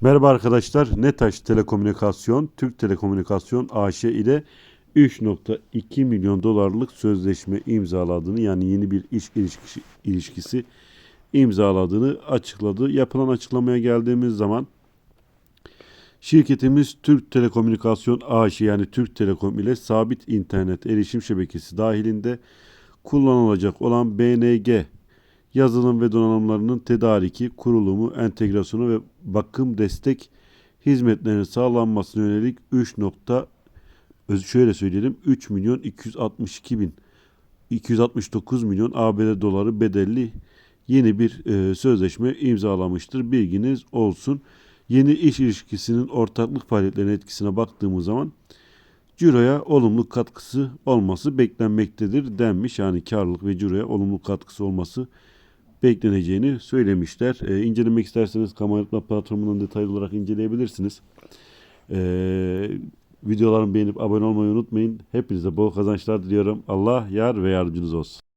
Merhaba arkadaşlar. Netaş Telekomünikasyon, Türk Telekomünikasyon AŞ ile 3.2 milyon dolarlık sözleşme imzaladığını yani yeni bir iş ilişkisi, ilişkisi imzaladığını açıkladı. Yapılan açıklamaya geldiğimiz zaman şirketimiz Türk Telekomünikasyon AŞ yani Türk Telekom ile sabit internet erişim şebekesi dahilinde kullanılacak olan BNG yazılım ve donanımlarının tedariki, kurulumu, entegrasyonu ve bakım destek hizmetlerinin sağlanmasına yönelik 3 nokta şöyle söyleyelim 3 milyon 262 bin 269 milyon ABD doları bedelli yeni bir e, sözleşme imzalamıştır. Bilginiz olsun. Yeni iş ilişkisinin ortaklık faaliyetlerine etkisine baktığımız zaman ciroya olumlu katkısı olması beklenmektedir denmiş. Yani karlılık ve ciroya olumlu katkısı olması bekleneceğini söylemişler. E, incelemek isterseniz Kameratma platformundan detaylı olarak inceleyebilirsiniz. E, videolarımı beğenip abone olmayı unutmayın. Hepinize bol kazançlar diliyorum. Allah yar ve yardımcınız olsun.